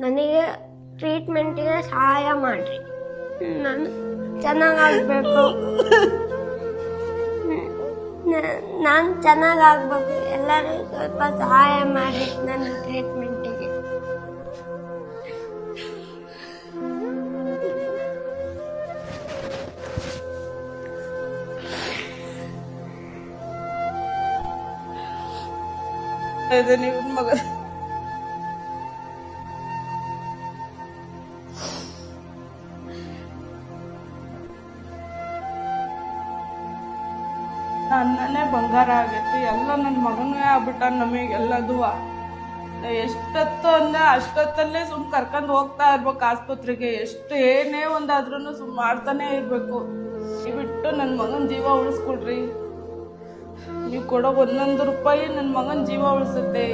ನನಗೆ ಟ್ರೀಟ್ಮೆಂಟಿಗೆ ಸಹಾಯ ಮಾಡಿರಿ. ನಾನು ಚೆನ್ನಾಗಾಗಬೇಕು. ನಾನು ಚೆನ್ನಾಗಾಗಬೇಕು. ಎಲ್ಲರೂ ಸ್ವಲ್ಪ ಸಹಾಯ ಮಾಡಿ ನನ್ನ ಟ್ರೀಟ್ಮೆಂಟಿಗೆ ಮಗ. ನನ್ನನೇ ಬಂಗಾರ ಆಗೈತಿ, ಎಲ್ಲ ನನ್ನ ಮಗನೇ ಆಗ್ಬಿಟ್ಟ ನಮಗೆಲ್ಲದು ಎಷ್ಟೊತ್ತು ಅಂದ, ಅಷ್ಟೊತ್ತಲ್ಲೇ ಸುಮ್ ಕರ್ಕೊಂಡು ಹೋಗ್ತಾ ಇರ್ಬೇಕು ಆಸ್ಪತ್ರೆಗೆ. ಎಷ್ಟು ಏನೇ ಒಂದಾದ್ರೂ ಸುಮ್ ಮಾಡ್ತಾನೆ ಇರ್ಬೇಕು. ಬಿಟ್ಟು ನನ್ನ ಮಗನ ಜೀವ ಉಳಿಸ್ಕೊಡ್ರಿ ನೀವು ಕೊಡೋ ಒಂದೊಂದು ರೂಪಾಯಿ ನನ್ನ ಮಗನ ಜೀವ ಉಳಿಸುತ್ತೆ.